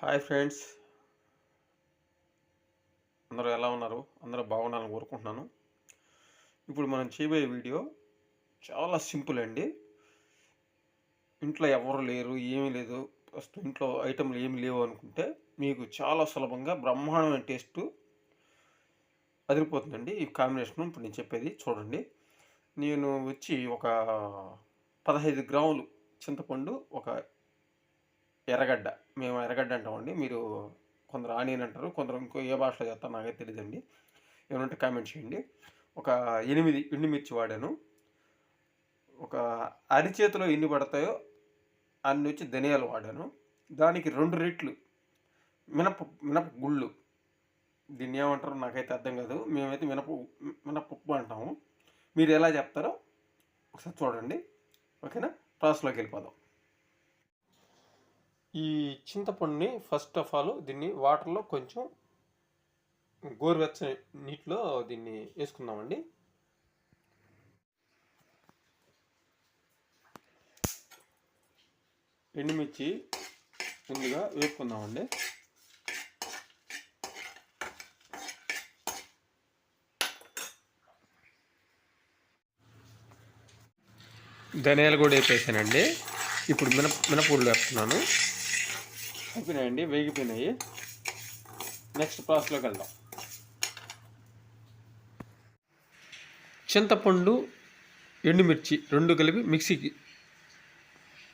Hi friends. అందరూ ఎలా ఉన్నారు? అందరూ బాగున్నారని కోరుకుంటున్నాను. ఇప్పుడు మనం చేయబోయే వీడియో చాలా సింపుల్ అండి. ఇంట్లో ఎవరు లేరు ఏమీ లేదు. ఫస్ట్ ఇంట్లో ఐటెంలు ఏమి లేవు అనుకుంటే మీకు చాలా సులభంగా బ్రహ్మాండమైన టేస్ట్ అదిరిపోతుందండి. ఈ కాంబినేషన్ ఇప్పుడు నేను చెప్పేది చూడండి. నేను వచ్చి ఒక పదహైదు గ్రాములు చింతపండు ఒక ఎర్రగడ్డ. మేము ఎర్రగడ్డ అంటామండి. మీరు కొందరు ఆనియన్ అంటారు కొందరు ఇంకో ఏ భాషలో చేస్తారో నాకైతే తెలియదండి. ఏమంటే కామెంట్ చేయండి. ఒక ఎనిమిది ఎండుమిర్చి వాడాను. ఒక అరిచేతిలో ఎన్ని పడతాయో అన్ని వచ్చి ధనియాలు వాడాను. దానికి రెండు రెట్లు మినప మినప గుళ్ళు. దీన్ని ఏమంటారో నాకైతే అర్థం కాదు. మేమైతే మినప మినపప్పు అంటాము. మీరు ఎలా చెప్తారో ఒకసారి చూడండి. ఓకేనా? ప్రాసెస్లోకి వెళ్ళిపోదాం. ఈ చింతపండుని ఫస్ట్ ఆఫ్ ఆల్ దీన్ని వాటర్లో కొంచెం గోరువెచ్చని నీటిలో దీన్ని వేసుకుందామండి. ఎండుమిర్చి ముందుగా వేపుకుందామండి. ధనియాలు కూడా వేపేసానండి. ఇప్పుడు మినప మినపూడలు వేస్తున్నాను అయిపోయినాయండి వేగిపోయినాయి. నెక్స్ట్ ప్రాసెస్లోకి వెళ్దాం. చింతపండు ఎండుమిర్చి రెండు కలిపి మిక్సీకి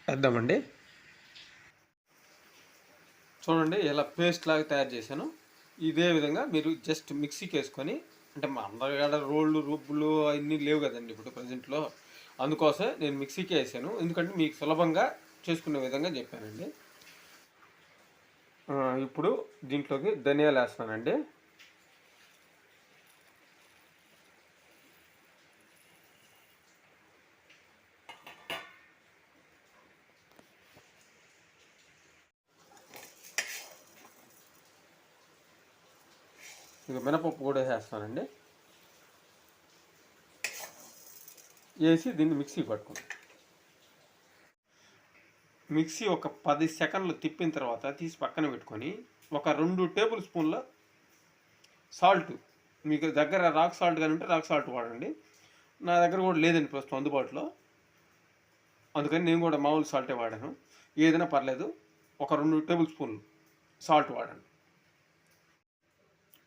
వేద్దామండి. చూడండి ఇలా పేస్ట్ లాగా తయారు చేశాను. ఇదే విధంగా మీరు జస్ట్ మిక్సీకి వేసుకొని అంటే మా అందరి కాడ రోళ్ళు రుబ్బులు అన్నీ లేవు కదండి ఇప్పుడు ప్రజెంట్లో. అందుకోసం నేను మిక్సీకి వేసాను. ఎందుకంటే మీకు సులభంగా చేసుకునే విధంగా చెప్పానండి. ఇప్పుడు దీంట్లోకి ధనియాలు వేస్తానండి ఇక మినపప్పు కూడా వేసేస్తానండి వేసి దీన్ని మిక్సీ పట్టుకుంటాం మిక్సీ ఒక పది సెకండ్లు తిప్పిన తర్వాత తీసి పక్కన పెట్టుకొని ఒక రెండు టేబుల్ స్పూన్ల సాల్ట్. మీకు దగ్గర రాక్ సాల్ట్ కానీ ఉంటే రాక్ సాల్ట్ వాడండి. నా దగ్గర కూడా లేదండి ప్రస్తుతం అందుబాటులో. అందుకని నేను కూడా మామూలు సాల్టే వాడాను. ఏదైనా పర్లేదు ఒక రెండు టేబుల్ స్పూన్లు సాల్ట్ వాడండి.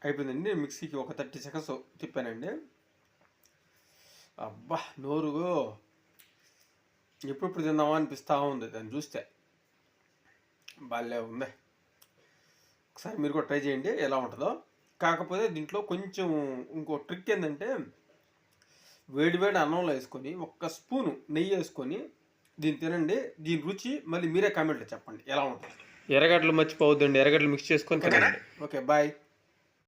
అయిపోయిందండి. మిక్సీకి ఒక థర్టీ సెకండ్స్ తిప్పానండి. అబ్బా నోరుగో ఎప్పుడెప్పుడు తిందామా అనిపిస్తూ ఉంది. దాన్ని చూస్తే బాగా ఉంది. ఒకసారి మీరు కూడా ట్రై చేయండి ఎలా ఉంటుందో. కాకపోతే దీంట్లో కొంచెం ఇంకో ట్రిక్ ఏంటంటే వేడి వేడి అన్నంలో వేసుకొని ఒక్క స్పూను నెయ్యి వేసుకొని దీన్ని తినండి. దీని రుచి మళ్ళీ మీరే కామెంట్లో చెప్పండి ఎలా ఉంటుంది. ఎర్రగడ్డలు మర్చిపోవద్దండి. ఎర్రగడ్డలు మిక్స్ చేసుకొని తినండి. Okay bye.